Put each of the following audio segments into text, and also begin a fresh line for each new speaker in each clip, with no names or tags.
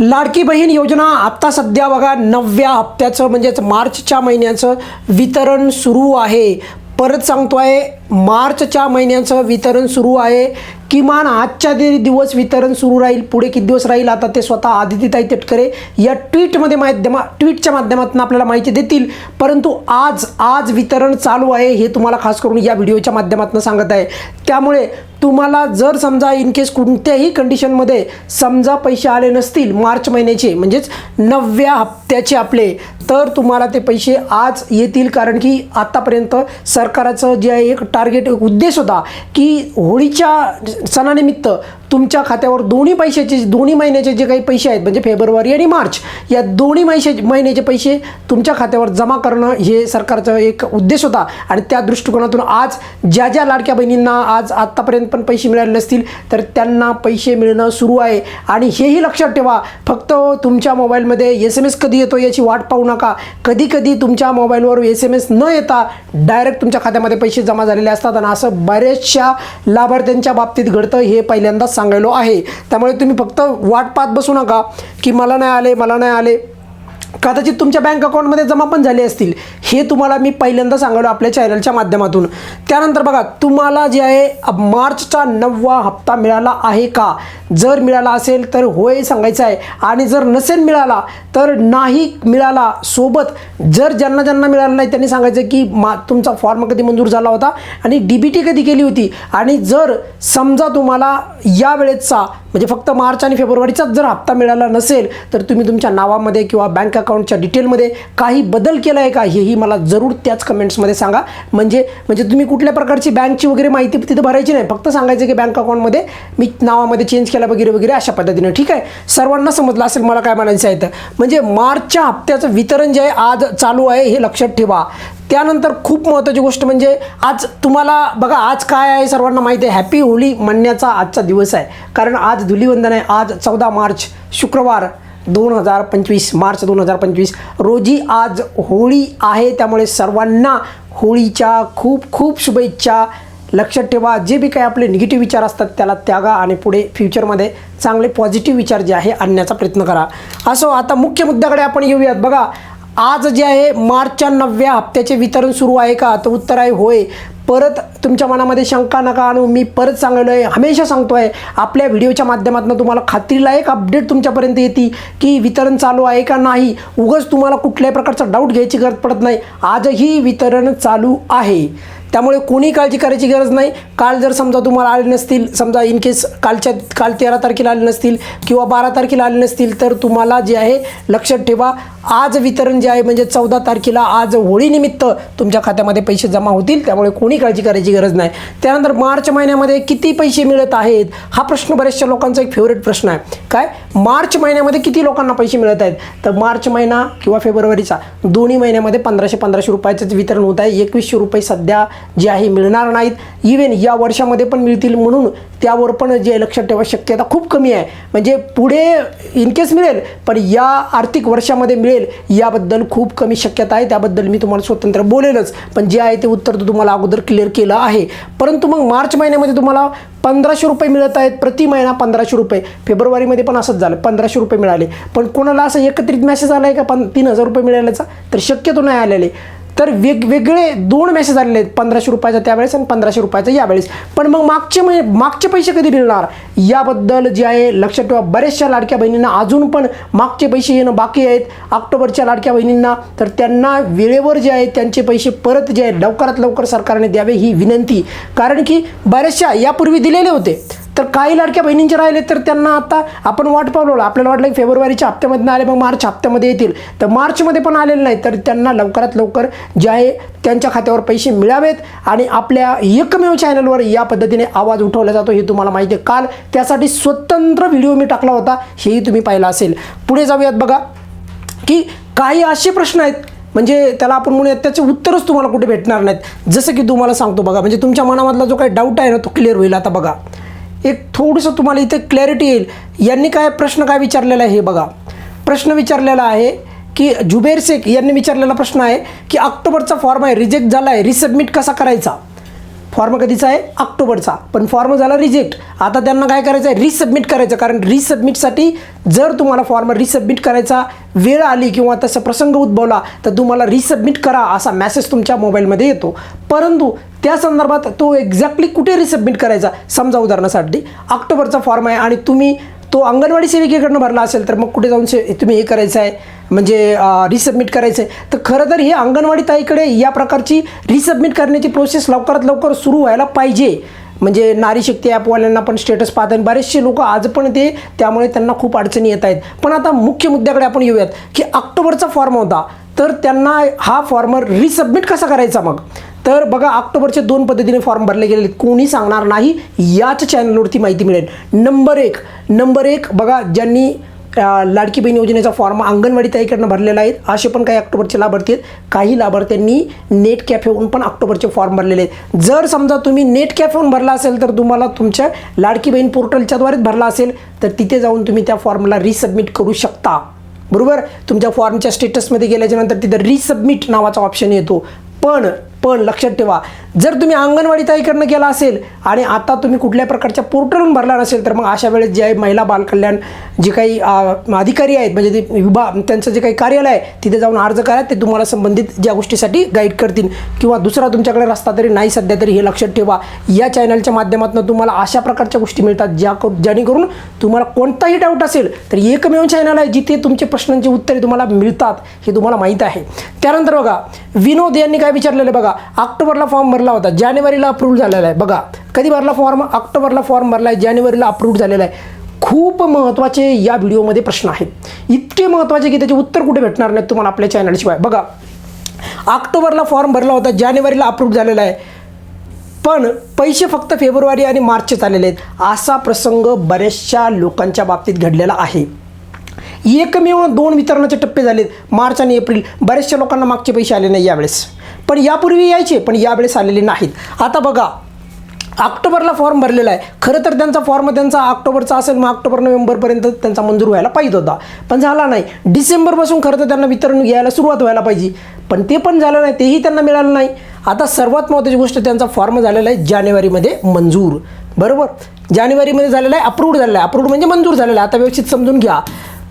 लाडकी बहीण योजना आत्ता सध्या बघा नवव्या हप्त्याचं म्हणजेच मार्चच्या महिन्याचं वितरण सुरू आहे. परत सांगतो आहे मार्चच्या महिन्याचं वितरण सुरू आहे. किमान आजच्या दि दिवस वितरण सुरू राहील पुढे किती दिवस राहील आता ते स्वतः आदितीताई तटकरे या ट्विटमध्ये माध्यमा ट्विटच्या माध्यमातून आपल्याला माहिती देतील. परंतु आज आज वितरण चालू आहे हे तुम्हाला खास करून या व्हिडिओच्या माध्यमातून सांगत आहे. त्यामुळे तुम्हाला जर समजा इन केस कोणत्याही कंडिशनमध्ये समजा पैसे आले नसतील मार्च महिन्याचे म्हणजेच नवव्या हप्त्याचे आपले तर तुम्हाला ते पैसे आज येतील. कारण की आत्तापर्यंत सरकारचं जे आहे एक टार्गेट एक उद्देश होता की होळीच्या सणानिमित्त तुमच्या खात्यावर दोन्ही पैशाचे दोन्ही महिन्याचे जे काही पैसे आहेत म्हणजे फेब्रुवारी आणि मार्च या दोन्ही महिशे महिन्याचे पैसे तुमच्या खात्यावर जमा करणं हे सरकारचा एक उद्देश होता. आणि त्या दृष्टिकोनातून आज ज्या ज्या लाडक्या बहिणींना आज आत्तापर्यंत पण पैसे मिळाले नसतील तर त्यांना पैसे मिळणं सुरू आहे. आणि हेही लक्षात ठेवा फक्त तुमच्या मोबाईलमध्ये एस एम एस कधी येतो याची वाट पाहू नका. कधी कधी तुमच्या मोबाईलवर एस एम एस न येता डायरेक्ट तुमच्या खात्यामध्ये पैसे जमा झालेले असतात. आणि असं बऱ्याचशा लाभार्थ्यांच्या बाबतीत घडतं हे पहिल्यांदा सांग. सांगायलो आहे. त्यामुळे तुम्ही फक्त वाट पाहत बसू नका की मला नाही आले मला नाही आले. कदाचित तुमच्या बँक अकाउंटमध्ये जमा पण झाले असतील. हे तुम्हाला मी पहिल्यांदा सांगालो आपल्या चॅनलच्या माध्यमातून. त्यानंतर बघा तुम्हाला जे आहे मार्चचा नववा हप्ता मिळाला आहे का? जर मिळाला असेल तर होय सांगायचं आहे. आणि जर नसेल मिळाला तर नाही मिळाला सोबत जर ज्यांना ज्यांना मिळालं नाही त्यांनी सांगायचं की मा तुमचा फॉर्म कधी मंजूर झाला होता? आणि डी बी टी कधी केली होती? आणि जर समजा तुम्हाला या वेळेचा म्हणजे फक्त मार्च आणि फेब्रुवारीचाच जर हप्ता मिळाला नसेल तर तुम्ही तुमच्या नावामध्ये किंवा बँक अकाउंटच्या डिटेलमध्ये काही बदल केला आहे का? हेही मला जरूर त्याच कमेंट्समध्ये सांगा. म्हणजे म्हणजे तुम्ही कुठल्या प्रकारची बँकची वगैरे माहिती तिथं भरायची नाही. फक्त सांगायचं की बँक अकाउंटमध्ये मी नावामध्ये चेंज केला वगैरे वगैरे अशा पद्धतीने. ठीक आहे? सर्वांना समजलं असेल मला काय म्हणायचं आहे तर. म्हणजे मार्चच्या हप्त्याचं वितरण जे आहे आज चालू आहे हे लक्षात ठेवा. त्यानंतर खूप महत्त्वाची गोष्ट म्हणजे आज तुम्हाला बघा आज काय आहे सर्वांना माहिती आहे. हॅपी होळी म्हणण्याचा आजचा दिवस आहे. कारण आज धुलीवंदन आहे. आज चौदा मार्च शुक्रवार दोन हजार पंचवीस मार्च दोन हजार पंचवीस. रोजी आज होळी आहे. त्यामुळे सर्वांना होळीच्या खूप खूप शुभेच्छा. लक्षात ठेवा जे बी काही आपले निगेटिव्ह विचार असतात त्याला त्यागा आणि पुढे फ्युचरमध्ये चांगले पॉझिटिव्ह विचार जे आहे आणण्याचा प्रयत्न करा. असो आता मुख्य मुद्द्याकडे आपण येऊयात. बघा आज जे आहे मार्चच्या नवव्या हप्त्याचे वितरण सुरू आहे का? तर उत्तर आहे होय. परत तुमच्या मनामध्ये शंका नका आणू. मी परत सांगलो आहे हमेशा सांगतो आहे आपल्या व्हिडिओच्या माध्यमातून तुम्हाला खात्रीला एक अपडेट तुमच्यापर्यंत येते की वितरण चालू आहे का नाही. उगाच तुम्हाला कुठल्याही प्रकारचा डाऊट घ्यायची गरज पडत नाही. आजही वितरण चालू आहे. त्यामुळे कोणी काळजी करायची गरज नाही. काल जर समजा तुम्हाला आले नसतील समजा इन केस कालच्या काल तेरा तारखेला आले नसतील किंवा बारा तारखेला आले नसतील तर तुम्हाला जे आहे लक्षात ठेवा. आज वितरण जे आहे म्हणजे चौदा तारखेला आज होळीनिमित्त तुमच्या खात्यामध्ये पैसे जमा होतील. त्यामुळे कोणी काळजी करायची गरज नाही. त्यानंतर मार्च महिन्यामध्ये किती पैसे मिळत आहेत? हा प्रश्न बऱ्याचशा लोकांचा एक फेवरेट प्रश्न आहे. काय? मार्च महिन्यामध्ये किती लोकांना पैसे मिळत आहेत? तर मार्च महिना किंवा फेब्रुवारीचा दोन्ही महिन्यामध्ये पंधराशे पंधराशे रुपयाचं वितरण होत आहे. एकवीसशे रुपये सध्या जे आहे मिळणार नाहीत. इवन या वर्षामध्ये पण मिळतील म्हणून त्यावर पण जे लक्षात ठेवा शक्यता खूप कमी आहे. म्हणजे पुढे इन केस मिळेल पण या आर्थिक वर्षामध्ये मिळेल याबद्दल खूप कमी शक्यता आहे. त्याबद्दल मी तुम्हाला स्वतंत्र बोलेलच. पण जे आहे ते उत्तर तर तुम्हाला अगोदर क्लिअर केलं आहे. परंतु मग मार्च महिन्यामध्ये तुम्हाला पंधराशे रुपये मिळत आहेत. प्रति महिना पंधराशे रुपये. फेब्रुवारीमध्ये पण असंच झालं. पंधराशे रुपये मिळाले. पण कोणाला असं एकत्रित मेसेज आला आहे का? पण तीन हजार रुपये मिळाल्याचा? तर शक्यतो नाही आलेले. तर वेगवेगळे दोन मेसेज आलेले आहेत. पंधराशे रुपयाचा त्यावेळेस आणि पंधराशे रुपयाचा यावेळेस. पण मग मागचे महिने मागचे पैसे कधी मिळणार? याबद्दल जे आहे लक्षात ठेवा. बऱ्याचशा लाडक्या बहिणींना अजून पण मागचे पैसे येणं बाकी आहेत. ऑक्टोबरच्या लाडक्या बहिणींना तर त्यांना वेळेवर जे आहे त्यांचे पैसे परत जे आहे लवकरात लवकर सरकारने द्यावे ही विनंती. कारण की बऱ्याचशा यापूर्वी दिलेले होते. तर काही लाडक्या बहिणींचे राहिले तर त्यांना आता आपण वाट पावलो आपल्याला वाटलं की फेब्रुवारीच्या हप्त्यामध्ये आले मग मार्च हप्त्यामध्ये येतील. तर मार्चमध्ये पण आलेले नाही तर त्यांना लवकरात लवकर जे आहे त्यांच्या खात्यावर पैसे मिळावेत आणि आपल्या एकमेव चॅनलवर या पद्धतीने आवाज उठवला जातो हे तुम्हाला माहिती आहे. काल त्यासाठी स्वतंत्र व्हिडिओ मी टाकला होता हेही तुम्ही पाहिला असेल. पुढे जाऊयात बघा की काही असे प्रश्न आहेत. म्हणजे त्याला आपण म्हणूयात त्याचे उत्तरच तुम्हाला कुठे भेटणार नाहीत. जसं की तुम्हाला सांगतो बघा म्हणजे तुमच्या मनामधला जो काही डाऊट आहे ना तो क्लिअर होईल. आता बघा. एक थोडंसं तुम्हाला इथे क्लॅरिटी येईल. यांनी काय प्रश्न काय विचारलेला आहे हे बघा. प्रश्न विचारलेला आहे की जुबेर शेख यांनी विचारलेला प्रश्न आहे की ऑक्टोबरचा फॉर्म आहे रिजेक्ट झाला आहे रिसबमिट कसा करायचा? फॉर्म कधीचा आहे? ऑक्टोबरचा. पण फॉर्म झाला रिजेक्ट आता त्यांना काय करायचं आहे रिसबमिट करायचं. कारण रिसबमिटसाठी जर तुम्हाला फॉर्म रिसबमिट करायचा वेळ आली किंवा तसा प्रसंग उद्भवला तर तुम्हाला रिसबमिट करा असा मॅसेज तुमच्या मोबाईलमध्ये येतो. परंतु त्या संदर्भात तो एक्झॅक्टली कुठे रिसबमिट करायचा? समजा उदाहरणासाठी ऑक्टोबरचा फॉर्म आहे आणि तुम्ही तो अंगणवाडी सेविकेकडनं भरला असेल तर मग कुठे जाऊन से तुम्ही हे करायचं आहे म्हणजे रिसबमिट करायचं आहे तर खरं तर हे अंगणवाडी ताईकडे या प्रकारची रिसबमिट करण्याची प्रोसेस लवकरात लवकर सुरू व्हायला पाहिजे. म्हणजे नारी शक्ती ॲपवाल्यांना पण स्टेटस पाहत बरेचसे लोक आज पण ते त्यामुळे त्यांना खूप अडचणी येत आहेत. पण आता मुख्य मुद्द्याकडे आपण येऊयात की ऑक्टोबरचा फॉर्म होता. तर त्यांना हा फॉर्मर रिसबमिट कसा करायचा मग? तर बघा ऑक्टोबरचे दोन पद्धतीने फॉर्म भरले गेलेले आहेत. कोणी सांगणार नाही याच चॅनलवरती माहिती मिळेल. नंबर एक नंबर एक बघा ज्यांनी लाडकी बहीण योजनेचा फॉर्म अंगणवाडी ताईकडनं भरलेला आहे असे पण काही ऑक्टोबरचे लाभार्थी आहेत. काही लाभार्थ्यांनी नेट कॅफेहून पण ऑक्टोबरचे फॉर्म भरलेले आहेत. जर समजा तुम्ही नेट कॅफेहून भरला असेल तर तुम्हाला तुमच्या लाडकी बहीण पोर्टलच्याद्वारेच भरला असेल तर तिथे जाऊन तुम्ही त्या फॉर्मला रिसबमिट करू शकता. बरोबर? तुमच्या फॉर्मच्या स्टेटसमध्ये गेल्याच्यानंतर तिथं रिसबमिट नावाचा ऑप्शन येतो. पण पण लक्षात ठेवा. जर तुम्ही अंगणवाडी ताईकडनं केला असेल आणि आता तुम्ही कुठल्या प्रकारच्या पोर्टलवरून भरला नसेल तर मग अशा वेळेस जे आहे महिला बालकल्याण जे काही अधिकारी आहेत म्हणजे ते विभाग त्यांचं जे काही कार्यालय आहे तिथे जाऊन अर्ज करा ते तुम्हाला संबंधित ज्या गोष्टीसाठी गाईड करतील. किंवा दुसरा तुमच्याकडे रस्ता तरी नाही सध्या तरी हे लक्षात ठेवा. या चॅनलच्या माध्यमातून तुम्हाला अशा प्रकारच्या गोष्टी मिळतात ज्या जेणेकरून तुम्हाला कोणताही डाऊट असेल तर एकमेव चॅनल आहे जिथे तुमचे प्रश्नांची उत्तरे तुम्हाला मिळतात हे तुम्हाला माहीत आहे. त्यानंतर बघा विनोद यांनी काय विचारलेलं बघा ऑक्टोबरला फॉर्म भरला होता. जानेवारीला अप्रूव्ह झालेला आहे. बघा कधी भरला फॉर्म ऑक्टोबरला फॉर्म भरला आहे जानेवारीला अप्रूव्ह झालेला आहे. खूप महत्त्वाचे या व्हिडिओमध्ये प्रश्न आहेत. इतके महत्त्वाचे की त्याचे उत्तर कुठे भेटणार नाहीत तुम्हाला आपल्या चॅनलशिवाय बघा ऑक्टोबरला फॉर्म भरला होता जानेवारीला अप्रूव्ह झालेला आहे. पण पैसे फक्त फेब्रुवारी आणि मार्चचे आलेले आहेत. असा प्रसंग बऱ्याचशा लोकांच्या बाबतीत घडलेला आहे. एकमेव दोन वितरणाचे टप्पे झालेत. मार्च आणि एप्रिल. बऱ्याचशा लोकांना मागचे पैसे आले नाही यावेळेस. पण यापूर्वी यायचे पण यावेळेस आलेले नाहीत. आता बघा ऑक्टोबरला फॉर्म भरलेला आहे. खरं तर त्यांचा फॉर्म त्यांचा ऑक्टोबरचा असेल मग ऑक्टोबर नोव्हेंबरपर्यंत त्यांचा मंजूर व्हायला पाहिजे होता. पण झाला नाही. डिसेंबरपासून खरं तर त्यांना वितरण घ्यायला सुरुवात व्हायला पाहिजे. पण ते पण झालं नाही तेही त्यांना मिळालं नाही. आता सर्वात महत्त्वाची गोष्ट त्यांचा फॉर्म झालेला आहे जानेवारीमध्ये मंजूर. बरोबर? जानेवारीमध्ये झालेला आहे अप्रूव्ड झालेला आहे. अप्रूव्ड म्हणजे मंजूर झालेला आहे. आता व्यवस्थित समजून घ्या.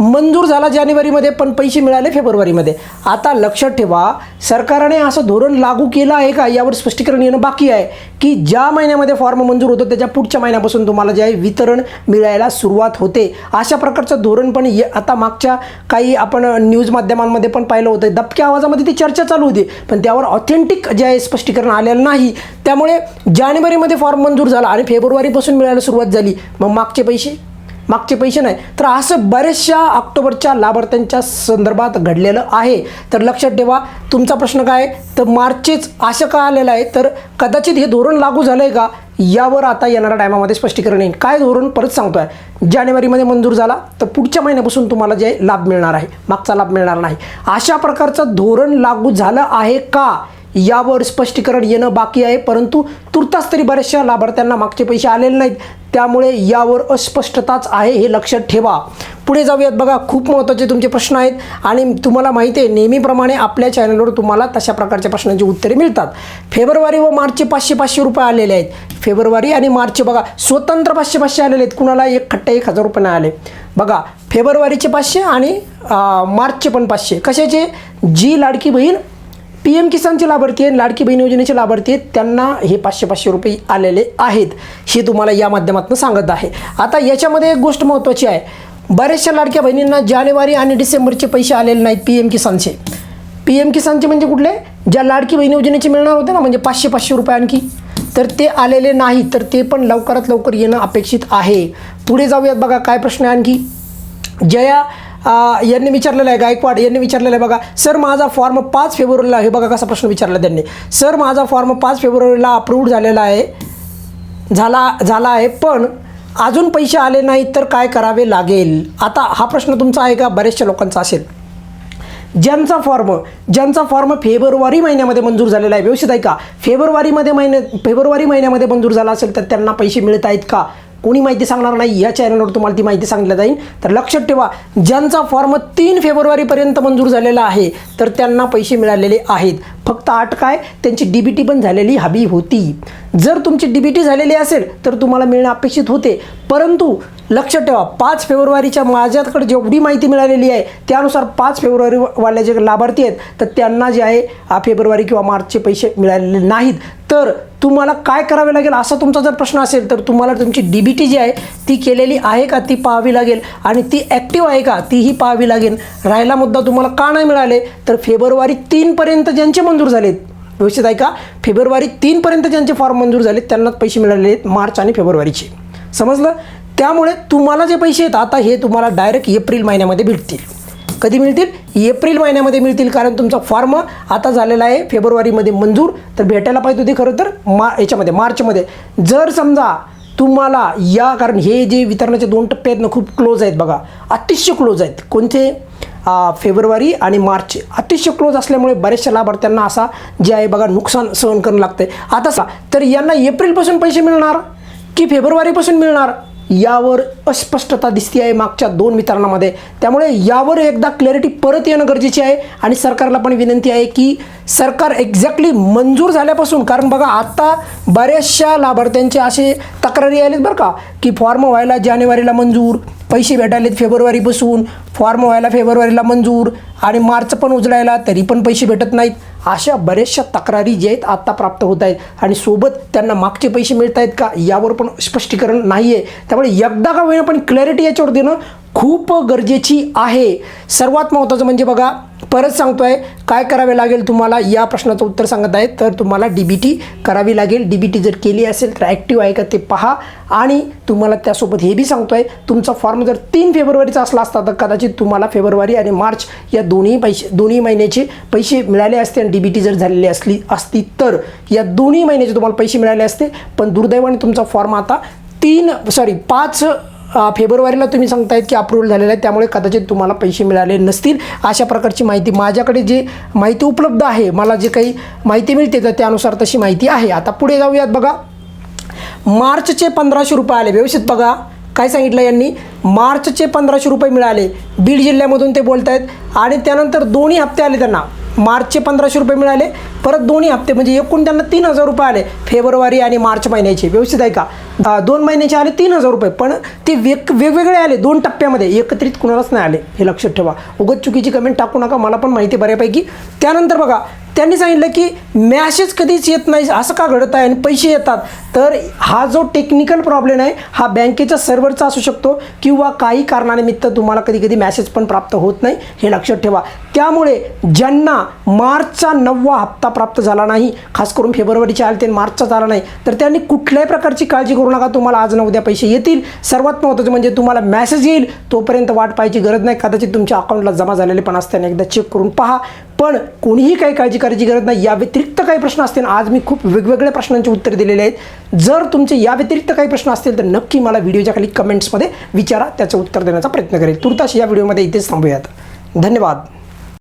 मंजूर झाला जानेवारीमध्ये पण पैसे मिळाले फेब्रुवारीमध्ये. आता लक्षात ठेवा सरकारने असं धोरण लागू केलं आहे का? यावर स्पष्टीकरण येणं बाकी आहे. की ज्या महिन्यामध्ये फॉर्म मंजूर होतो त्याच्या पुढच्या महिन्यापासून तुम्हाला जे आहे वितरण मिळायला सुरुवात होते. अशा प्रकारचं धोरण पण ये आता मागच्या काही आपण न्यूज माध्यमांमध्ये पण पाहिलं होतं. दबक्या आवाजामध्ये ती चर्चा चालू होती पण त्यावर ऑथेंटिक जे आहे स्पष्टीकरण आलेलं नाही. त्यामुळे जानेवारीमध्ये फॉर्म मंजूर झाला आणि फेब्रुवारीपासून मिळायला सुरुवात झाली. मग मागचे पैसे? मागचे पैसे नाही. तर असं बऱ्याचशा ऑक्टोबरच्या लाभार्थ्यांच्या संदर्भात घडलेलं आहे. तर लक्षात ठेवा तुमचा प्रश्न काय? आहे? तर मार्चचेच असं का आलेलं आहे? तर कदाचित हे धोरण लागू झालं आहे का? यावर आता येणाऱ्या टायमामध्ये स्पष्टीकरण येईल. काय धोरण? परत सांगतोय. जानेवारीमध्ये मंजूर झाला तर पुढच्या महिन्यापासून तुम्हाला जे लाभ मिळणार आहे. मागचा लाभ मिळणार नाही. अशा प्रकारचं धोरण लागू झालं आहे का? यावर स्पष्टीकरण येणं बाकी आहे परंतु तुर्तास तरी बऱ्याचशा लाभार्थ्यांना मागचे पैसे आलेले नाहीत. त्यामुळे यावर अस्पष्टताच आहे हे लक्षात ठेवा. पुढे जाऊयात बघा खूप महत्त्वाचे तुमचे प्रश्न आहेत आणि तुम्हाला माहिती आहे नेहमीप्रमाणे आपल्या चॅनलवर तुम्हाला तशा प्रकारच्या प्रश्नांची उत्तरे मिळतात. फेब्रुवारी व मार्चचे पाचशे पाचशे रुपये आलेले आहेत. फेब्रुवारी आणि मार्चचे बघा स्वतंत्र पाचशे पाचशे आलेले आहेत. कुणाला एक खट्टा एक हजार रुपये नाही आले. बघा फेब्रुवारीचे पाचशे आणि मार्चचे पण पाचशे. कशाचे? जी लाडकी बहीण पी एम किसानचे लाभार्थी आहेत लाडकी बहीण योजनेचे लाभार्थी आहेत त्यांना हे पाचशे पाचशे रुपये आलेले आहेत हे तुम्हाला या माध्यमातून सांगत आहे. आता याच्यामध्ये एक गोष्ट महत्त्वाची आहे. बऱ्याचशा लाडक्या बहिणींना जानेवारी आणि डिसेंबरचे पैसे आलेले नाहीत पी एम किसानचे. पी एम किसानचे म्हणजे कुठले? ज्या लाडकी बहीण योजनेचे मिळणार होते ना म्हणजे पाचशे पाचशे रुपये आणखी तर ते आलेले नाही तर ते पण लवकरात लवकर येणं अपेक्षित आहे. पुढे जाऊयात बघा काय प्रश्न आहे आणखी? जया यांनी विचारलेलं आहे गायकवाड यांनी विचारलेलं आहे बघा. सर माझा फॉर्म पाच फेब्रुवारीला हे बघा कसा प्रश्न विचारला त्यांनी. सर माझा फॉर्म पाच फेब्रुवारीला अप्रूव्ड झालेला आहे. झाला झाला आहे पण अजून पैसे आले नाहीत तर काय करावे लागेल? आता हा प्रश्न तुमचा आहे का? बऱ्याचशा लोकांचा असेल. ज्यांचा फॉर्म ज्यांचा फॉर्म फेब्रुवारी महिन्यामध्ये मंजूर झालेला आहे. व्यवस्थित आहे का? फेब्रुवारीमध्ये महिन्या फेब्रुवारी महिन्यामध्ये मंजूर झाला असेल तर त्यांना पैसे मिळत आहेत का? कोणी माहिती सांगणार नाही या चॅनलवर तुम्हाला ती माहिती सांगितलं जाईल. तर लक्षात ठेवा ज्यांचा फॉर्म तीन फेब्रुवारीपर्यंत मंजूर झालेला आहे तर त्यांना पैसे मिळालेले आहेत. फक्त आठ काय? त्यांची डी बी टी पण झालेली हवी होती. जर तुमची डी बी टी झालेली असेल तर तुम्हाला मिळणं अपेक्षित होते. परंतु लक्ष ठेवा पाच फेब्रुवारीच्या माझ्याकडे जेवढी माहिती मिळालेली आहे त्यानुसार पाच फेब्रुवारीवाल्या जे लाभार्थी आहेत तर त्यांना जे आहे फेब्रुवारी किंवा मार्चचे पैसे मिळालेले नाहीत. तर तुम्हाला काय करावे लागेल असा तुमचा जर प्रश्न असेल तर तुम्हाला तुमची डी बी टी जी आहे ती केलेली आहे का? ती पाहावी लागेल. आणि ती ॲक्टिव्ह आहे का? तीही पाहावी लागेल. राहिला मुद्दा तुम्हाला का नाही मिळाले? तर फेब्रुवारी तीनपर्यंत ज्यांचे मंजूर झालेत. व्यवस्थित आहे का? फेब्रुवारी तीनपर्यंत ज्यांचे फॉर्म मंजूर झाले त्यांनाच पैसे मिळालेले आहेत मार्च आणि फेब्रुवारीचे. समजलं? त्यामुळे तुम्हाला जे पैसे आहेत आता हे तुम्हाला डायरेक्ट एप्रिल महिन्यामध्ये भेटतील. कधी मिळतील? एप्रिल महिन्यामध्ये मिळतील कारण तुमचा फॉर्म आता झालेला आहे फेब्रुवारीमध्ये मंजूर. तर भेटायला पाहिजे होती खरं तर मा याच्यामध्ये मार्चमध्ये. जर समजा तुम्हाला या कारण हे जे वितरणाचे दोन टप्पे आहेत ना खूप क्लोज आहेत बघा. अतिशय क्लोज आहेत. कोणते? फेब्रुवारी आणि मार्च. अतिशय क्लोज असल्यामुळे बऱ्याचशा लाभार्थ्यांना असा जे आहे बघा नुकसान सहन करणं आहे आता सा तर यांना एप्रिलपासून पैसे मिळणार की फेब्रुवारीपासून मिळणार? यावर अस्पष्टता दिसते आहे मागच्या दोन वितरणामध्ये. त्यामुळे यावर एकदा क्लॅरिटी परत येणं गरजेचे आहे आणि सरकारला पण विनंती आहे की सरकार एक्झॅक्टली मंजूर झाल्यापासून कारण बघा आता बऱ्याचशा लाभार्थ्यांचे असे तक्रारी आलेत बरं का की फॉर्म व्हायला जानेवारीला मंजूर पैसे भेटायलेत फेब्रुवारीपासून फॉर्म व्हायला फेब्रुवारीला मंजूर आणि मार्च पण उजळायला तरी पण पैसे भेटत नाहीत. अशा बऱ्याचशा तक्रारी जे आहेत आत्ता प्राप्त होत आहेत. आणि सोबत त्यांना मागचे पैसे मिळत आहेत का? यावर पण स्पष्टीकरण नाही आहे त्यामुळे एकदा का वेळ पण क्लॅरिटी याच्यावर देणं खूप गरजेची आहे. सर्वात महत्त्वाचं म्हणजे बघा परत सांगतो आहे काय करावे लागेल तुम्हाला? या प्रश्नाचं उत्तर सांगत आहे तर तुम्हाला डी बी टी करावी लागेल. डी बी टी जर केली असेल तर ॲक्टिव्ह आहे का ते पहा. आणि तुम्हाला त्यासोबत हे बी सांगतो आहे तुमचा फॉर्म जर तीन फेब्रुवारीचा असला असता तर कदाचित तुम्हाला फेब्रुवारी आणि मार्च या दोन्ही पैसे दोन्ही महिन्याचे पैसे मिळाले असते आणि डी बी टी जर झालेली असली असती तर या दोन्ही महिन्याचे तुम्हाला पैसे मिळाले असते. पण दुर्दैवाने तुमचा फॉर्म आता तीन सॉरी पाच फेब्रुवारीला तुम्ही सांगतायत की अप्रूव्हल झालेलं आहे त्यामुळे कदाचित तुम्हाला पैसे मिळाले नसतील अशा प्रकारची माहिती माझ्याकडे जी माहिती उपलब्ध आहे मला जे काही माहिती मिळते तर त्यानुसार तशी माहिती आहे. आता पुढे जाऊयात बघा. मार्चचे पंधराशे रुपये आले. व्यवस्थित बघा. काय सांगितलं यांनी? मार्चचे पंधराशे रुपये मिळाले. बीड जिल्ह्यामधून ते बोलत आहेत आणि त्यानंतर दोन्ही हप्ते आले त्यांना. मार्चचे पंधराशे रुपये मिळाले. परत दोन्ही हप्ते म्हणजे एकूण त्यांना तीन हजार रुपये आले फेब्रुवारी आणि मार्च महिन्याचे. व्यवस्थित आहे का? दोन महिन्याचे आले तीन हजार रुपये पण ते वेग वेगवेगळे आले दोन टप्प्यामध्ये. एकत्रित कुणालाच नाही आले हे लक्षात ठेवा. उगत चुकीची कमेंट टाकू नका मला पण माहिती आहे बऱ्यापैकी. त्यानंतर बघा त्यांनी सांगितलं की मॅसेज कधीच येत नाही असं का घडत आहे आणि पैसे येतात? तर हा जो टेक्निकल प्रॉब्लेम आहे हा बँकेच्या सर्व्हरचा असू शकतो किंवा काही कारणानिमित्त तुम्हाला कधी कधी मॅसेज पण प्राप्त होत नाही हे लक्षात ठेवा. त्यामुळे ज्यांना मार्चचा नववा हप्ता प्राप्त झाला नाही खास करून फेब्रुवारीच्या आले ते मार्चचा झाला नाही तर त्यांनी कुठल्याही प्रकारची काळजी करू नका तुम्हाला आज ना उद्या पैसे येतील. सर्वात महत्त्वाचं म्हणजे तुम्हाला मॅसेज येईल तोपर्यंत वाट पाहायची गरज नाही. कदाचित तुमच्या अकाउंटला जमा झालेले पण असताना एकदा चेक करून पहा. पण कोणीही काही काळजी करायची गरज नाही. या व्यतिरिक्त काही प्रश्न असतील. आज मी खूप वेगवेगळ्या प्रश्नांची उत्तरे दिलेली आहेत. जर तुमचे या व्यतिरिक्त काही प्रश्न असतील तर नक्की मला व्हिडिओच्या खाली कमेंट्समध्ये विचारा. त्याचं उत्तर देण्याचा प्रयत्न करेल. तुर्तास या व्हिडिओमध्ये इथेच थांबूयात. धन्यवाद.